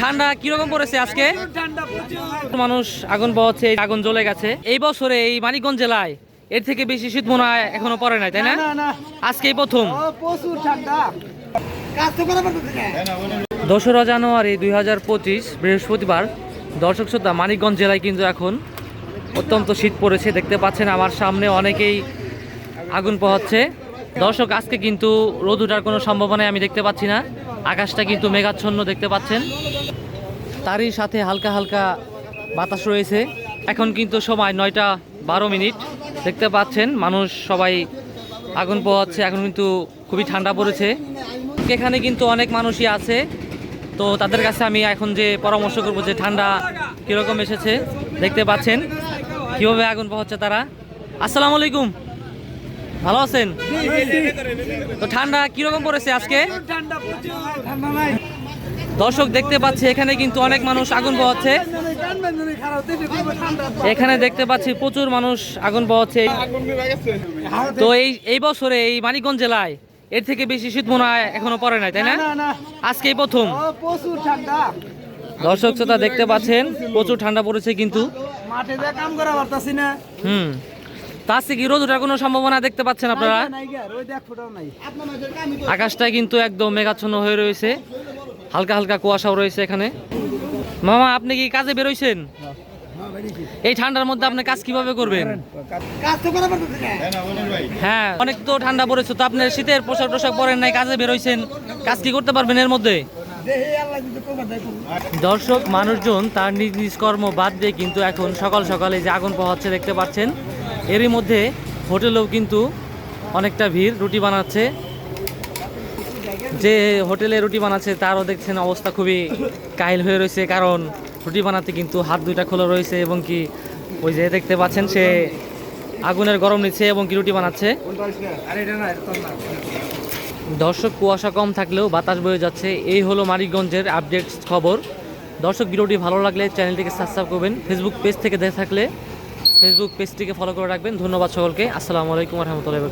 ঠান্ডা কীরকম পড়েছে আজকে? মানুষ আগুন পাওয়াচ্ছে এই আগুন জ্বলে গেছে। এই বছরে এই মানিকগঞ্জ জেলায় এর থেকে বেশি শীত মনে হয় এখনও পড়ে নাই তাই না? আজকেই প্রথম। দোসরা জানুয়ারি দুই হাজার পঁচিশ বৃহস্পতিবার। দর্শক শ্রোতা মানিকগঞ্জ জেলায় কিন্তু এখন অত্যন্ত শীত পড়েছে দেখতে পাচ্ছেন আমার সামনে অনেকেই আগুন পোহাচ্ছে। দর্শক আজকে কিন্তু রোদ ওঠার কোনো সম্ভাবনাই আমি দেখতে পাচ্ছি না। আকাশটা কিন্তু মেঘাচ্ছন্ন দেখতে পাচ্ছেন। তারই সাথে হালকা হালকা বাতাস রয়েছে। এখন কিন্তু সময় নয়টা বারো মিনিট। দেখতে পাচ্ছেন, মানুষ সবাই আগুন পোহাচ্ছে। এখন কিন্তু খুবই ঠান্ডা পড়েছে। এখানে কিন্তু অনেক মানুষই আছে। তো তাদের কাছে আমি এখন যে পরামর্শ করব যে ঠান্ডা কীরকম এসেছে, দেখতে পাচ্ছেন। কীভাবে আগুন পোহাচ্ছে তারা? আসসালামু আলাইকুম। ভালো আছেন? তো ঠান্ডা কীরকম পড়েছে আজকে? দর্শক দেখতে পাচ্ছি এখানে কিন্তু অনেক মানুষ আগুন পোহাচ্ছে ঠান্ডা এখানে দেখতে পাচ্ছি প্রচুর মানুষ আগুন পোহাচ্ছে তো এই এই বছরে এই মানিকগঞ্জ জেলায় এর থেকে বেশি শীত মনে হয় এখনও পড়ে নাই তাই না? আজকেই প্রথম। দর্শক শ্রোতা দেখতে পাচ্ছেন প্রচুর ঠান্ডা পড়েছে কিন্তু। মাঠে কাম করা পারতাছি না। হুম। তা আজকে কি রোদ ওঠার কোনো সম্ভাবনা দেখতে পাচ্ছেন আপনারা? আকাশটা কিন্তু একদম মেঘাচ্ছন্ন হয়ে রয়েছে। হালকা হালকা কুয়াশাও রয়েছে এখানে। মামা, আপনি কি কাজে বেরোইছেন? এই ঠান্ডার মধ্যে আপনি কাজ কীভাবে করবেন? হ্যাঁ অনেক তো ঠান্ডা পড়েছে, তো আপনি শীতের পোশাক টোশাক পরেন নাই, কাজে বেরোইছেন। কাজ কি করতে পারবেন এর মধ্যে। দর্শক, মানুষজন তার নিজ নিজ কর্ম বাদ দিয়ে কিন্তু এখন সকাল সকালে যে আগুন পোহাচ্ছে দেখতে পাচ্ছেন। এরই মধ্যে হোটেলেও কিন্তু অনেকটা ভিড়, রুটি বানাচ্ছে। যে হোটেলে রুটি বানাচ্ছে, তারও দেখছেন অবস্থা খুবই কাহিল হয়ে রয়েছে, কারণ রুটি বানাতে কিন্তু হাত দুইটা খোলা রয়েছে এবং কি ওই যে দেখতে পাচ্ছেন সে আগুনের গরম নিচ্ছে এবং কি রুটি বানাচ্ছে। দর্শক, কুয়াশা কম থাকলেও বাতাস বয়ে যাচ্ছে, এই হলো মানিকগঞ্জের আপডেট খবর। দর্শক, ভিডিওটি ভালো লাগলে চ্যানেলটিকে সাবস্ক্রাইব করবেন ফেসবুক পেজ থেকে দেখে থাকলে ফেসবুক পেজটিকে ফলো করে রাখবেন। ধন্যবাদ সকলকে, আসসালামু আলাইকুম রহমতুল্লাহ